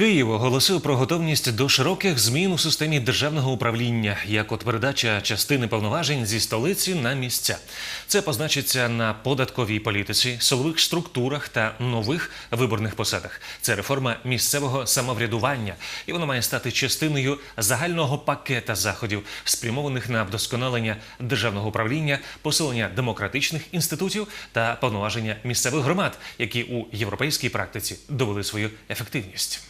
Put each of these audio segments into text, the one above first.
Київ оголосив про готовність до широких змін у системі державного управління, як от передача частини повноважень зі столиці на місця. Це позначиться на податковій політиці, силових структурах та нових виборних посадах. Це реформа місцевого самоврядування, і воно має стати частиною загального пакета заходів, спрямованих на вдосконалення державного управління, посилення демократичних інститутів та повноваження місцевих громад, які у європейській практиці довели свою ефективність.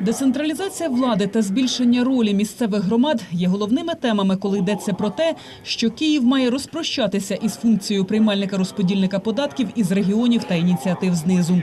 Децентралізація влади та збільшення ролі місцевих громад є головними темами, коли йдеться про те, що Київ має розпрощатися із функцією приймальника-розподільника податків із регіонів та ініціатив знизу.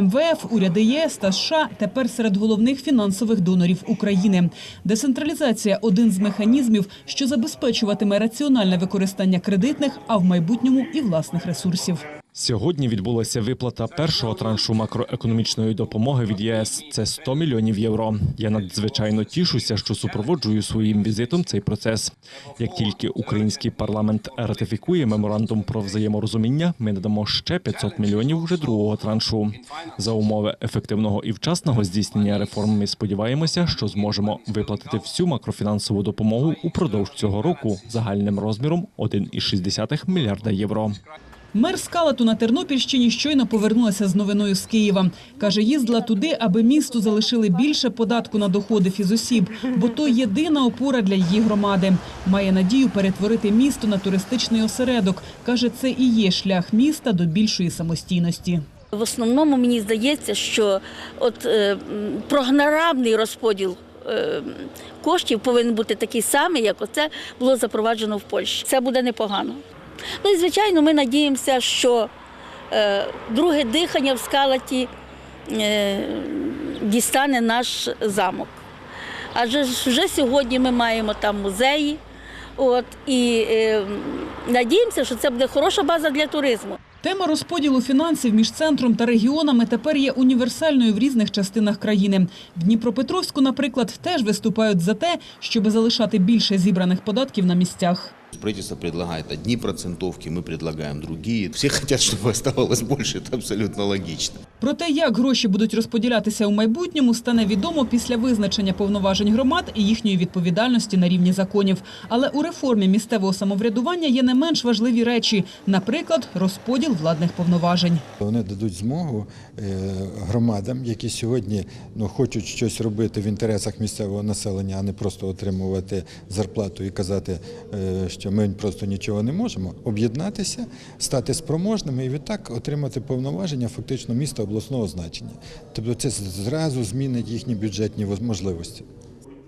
МВФ, уряди ЄС та США тепер серед головних фінансових донорів України. Децентралізація один з механізмів, що забезпечуватиме раціональне використання кредитних, а в майбутньому і власних ресурсів. Сьогодні відбулася виплата першого траншу макроекономічної допомоги від ЄС. Це 100 мільйонів євро. Я надзвичайно тішуся, що супроводжую своїм візитом цей процес. Як тільки український парламент ратифікує меморандум про взаєморозуміння, ми надамо ще 500 мільйонів вже другого траншу. За умови ефективного і вчасного здійснення реформ. Ми сподіваємося, що зможемо виплатити всю макрофінансову допомогу упродовж цього року загальним розміром 1,6 мільярда євро. Мер Скалату на Тернопільщині щойно повернулася з новиною з Києва. Каже, їздила туди, аби місту залишили більше податку на доходи фізосіб, бо то єдина опора для її громади. Має надію перетворити місто на туристичний осередок. Каже, це і є шлях міста до більшої самостійності. В основному мені здається, що от е, м, розподіл е, коштів повинен бути такий самий, як оце було запроваджено в Польщі. Це буде непогано. Ну і звичайно, ми надіємося, що е, друге дихання в скалаті е, дістане наш замок. Адже вже сьогодні ми маємо там музеї. От, і е, надіємося, що це буде хороша база для туризму. Тема розподілу фінансів між центром та регіонами тепер є універсальною в різних частинах країни. В Дніпропетровську, наприклад, теж виступають за те, щоб залишати більше зібраних податків на місцях. Правительство предлагает одни процентовки, мы предлагаем другие. Все хотят, чтобы оставалось больше, это абсолютно логично. Про те, як гроші будуть розподілятися у майбутньому, стане відомо після визначення повноважень громад і їхньої відповідальності на рівні законів. Але у реформі місцевого самоврядування є не менш важливі речі, наприклад, розподіл владних повноважень. Вони дадуть змогу е, громадам, які сьогодні ну, хочуть щось робити в інтересах місцевого населення, а не просто отримувати зарплату і казати, е, що ми просто нічого не можемо, об'єднатися, стати спроможними і відтак отримати повноваження фактично міста обласного значення. Тобто це зразу змінить їхні бюджетні можливості.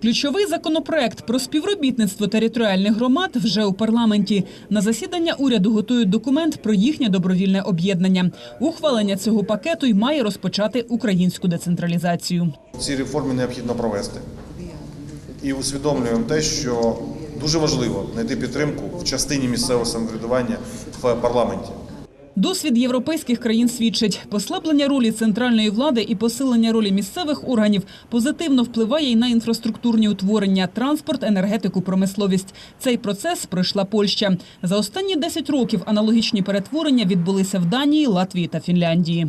Ключовий законопроект про співробітництво територіальних громад вже у парламенті. На засідання уряду готують документ про їхнє добровільне об'єднання. Ухвалення цього пакету й має розпочати українську децентралізацію. Ці реформи необхідно провести. І усвідомлюємо те, що дуже важливо знайти підтримку в частині місцевого самоврядування в парламенті. Досвід європейських країн свідчить, послаблення ролі центральної влади і посилення ролі місцевих органів позитивно впливає й на інфраструктурні утворення, транспорт, енергетику, промисловість. Цей процес пройшла Польща. За останні 10 років аналогічні перетворення відбулися в Данії, Латвії та Фінляндії.